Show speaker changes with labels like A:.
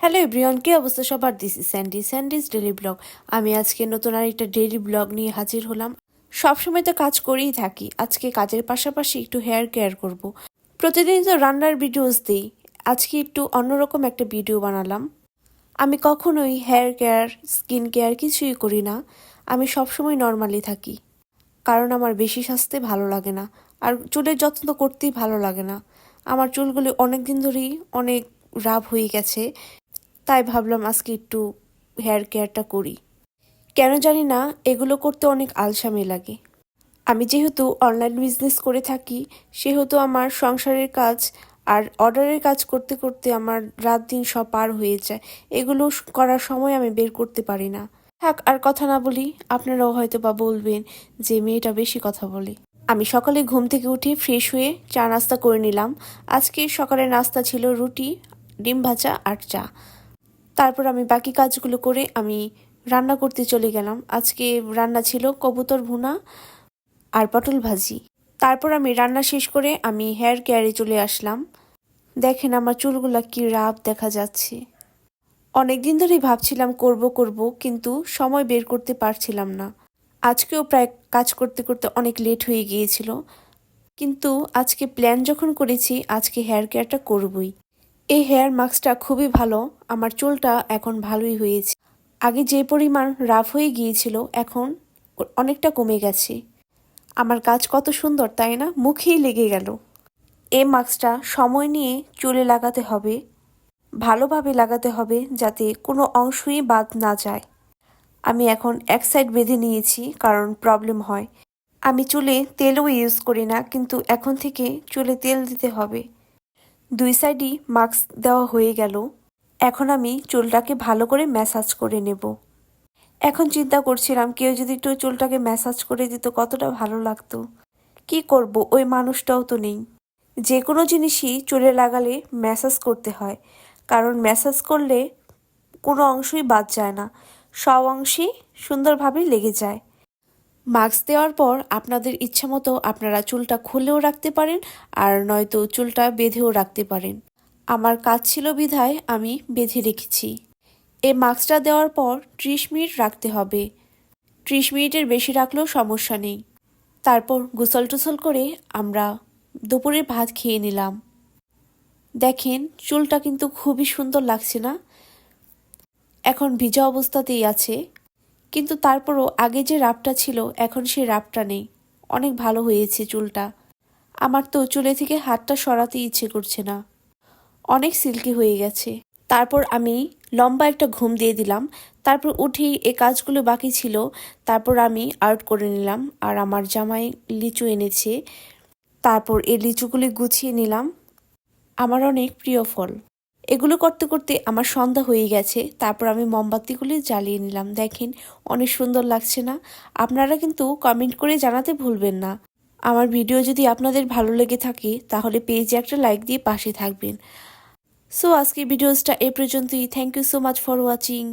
A: Hello everyone কি অবস্থা সবার? This is Sandy Sandy's daily blog আমি আজকে নতুন আরেকটা ডেলি ব্লগ নিয়ে হাজির হলাম। সবসময় তো কাজ করেই থাকি। আজকে কাজের পাশাপাশি একটু হেয়ার কেয়ার করব। প্রতিদিন তো রান্নার ভিডিওস দিই। আজকে একটু অন্যরকম একটা ভিডিও বানালাম। আমি কখনোই হেয়ার কেয়ার স্কিন কেয়ার কিছুই করি না। আমি সবসময় নর্মালি থাকি। কারণ আমার বেশি স্বাস্থ্যে ভালো লাগে না। আর চুলের যত্ন করতেই ভালো লাগে না। আমার চুলগুলি অনেক দিন ধরেই অনেক রাব হয়ে গেছে। তাই ভাবলাম আজকে একটু হেয়ার কেয়ারটা করি। কেন জানি না, এগুলো করতে অনেক আলসামি লাগে। আমি যেহেতু অনলাইন বিজনেস করে থাকি, সেহেতু আমার সংসারের কাজ আর অর্ডারের কাজ করতে করতে আমার রাত দিন সব পার হয়ে যায়। এগুলো করার সময় আমি বের করতে পারি না। থাক, আর কথা না বলি, আপনারাও হয়তো বা বলবেন যে মেয়েটা বেশি কথা বলে। আমি সকালে ঘুম থেকে উঠে ফ্রেশ হয়ে চা নাস্তা করে নিলাম। আজকে সকালের নাস্তা ছিল রুটি, ডিম ভাজা আর চা। তারপর আমি বাকি কাজগুলো করে আমি রান্না করতে চলে গেলাম। আজকে রান্না ছিল কবুতর ভুনা আর পটল ভাজি। তারপর আমি রান্না শেষ করে আমি হেয়ার কেয়ারে চলে আসলাম। দেখেন আমার চুলগুলা কি রাব দেখা যাচ্ছে। অনেক দিন ধরেই ভাবছিলাম করব করব, কিন্তু সময় বের করতে পারছিলাম না। আজকেও প্রায় কাজ করতে করতে অনেক লেট হয়ে গিয়েছিল। কিন্তু আজকে প্ল্যান যখন করেছি, আজকে হেয়ার কেয়ারটা করবই। এই হেয়ার মাস্কটা খুবই ভালো। আমার চুলটা এখন ভালোই হয়েছে। আগে যে পরিমাণ রাফ হয়ে গিয়েছিল, এখন অনেকটা কমে গেছে। আমার কাজ কত সুন্দর, তাই না? মুখেই লেগে গেল। এই মাস্কটা সময় নিয়ে চুলে লাগাতে হবে, ভালোভাবে লাগাতে হবে যাতে কোনো অংশই বাদ না যায়। আমি এখন এক সাইড বেঁধে নিয়েছি, কারণ প্রবলেম হয়। আমি চুলে তেলও ইউজ করি না, কিন্তু এখন থেকে চুলে তেল দিতে হবে। দুই সাইডই মাস্ক দেওয়া হয়ে গেল। এখন আমি চুলটাকে ভালো করে ম্যাসাজ করে নেব। এখন চিন্তা করছিলাম, কেউ যদি একটু চুলটাকে ম্যাসাজ করে দিত কতটা ভালো লাগতো। কি করব, ওই মানুষটাও তো নেই। যে কোনো জিনিসই চুলে লাগালে ম্যাসাজ করতে হয়। কারণ ম্যাসাজ করলে কোনো অংশই বাদ যায় না। সব অংশই সুন্দরভাবে লেগে যায়। মাস্ক দেওয়ার পর আপনাদের ইচ্ছা মতো আপনারা চুলটা খুলেও রাখতে পারেন আর নয়তো চুলটা বেঁধেও রাখতে পারেন। আমার কাজ ছিল বিধায় আমি বেঁধে রেখেছি। এই মাস্কটা দেওয়ার পর ত্রিশ মিনিট রাখতে হবে। ত্রিশ মিনিটের বেশি রাখলেও সমস্যা নেই। তারপর গোসল টুসল করে আমরা দুপুরের ভাত খেয়ে নিলাম। দেখেন, চুলটা কিন্তু খুবই সুন্দর লাগছে না? এখন ভিজা অবস্থাতেই আছে। কিন্তু তারপরও আগে যে রাপটা ছিল, এখন সে রাপটা নেই। অনেক ভালো হয়েছে চুলটা। আমার তো চুলে থেকে হাতটা সরাতে ইচ্ছে করছে না। অনেক সিল্কি হয়ে গেছে। তারপর আমি লম্বা একটা ঘুম দিয়ে দিলাম। তারপর উঠেই এ কাজগুলো বাকি ছিল। তারপর আমি আর্ট করে নিলাম আর আমার জামাই লিচু এনেছে। তারপর এই লিচুগুলি গুছিয়ে নিলাম। আমার অনেক প্রিয় ফল। এগুলো করতে করতে আমার সন্ধ্যা হয়ে গেছে। তারপর আমি মোমবাতিগুলি জ্বালিয়ে নিলাম। দেখেন, অনেক সুন্দর লাগছে না? আপনারা কিন্তু কমেন্ট করে জানাতে ভুলবেন না। আমার ভিডিও যদি আপনাদের ভালো লেগে থাকে, তাহলে পেজে একটা লাইক দিয়ে পাশে থাকবেন। সো আজকে ভিডিওসটা এ পর্যন্তই। Thank you so much for watching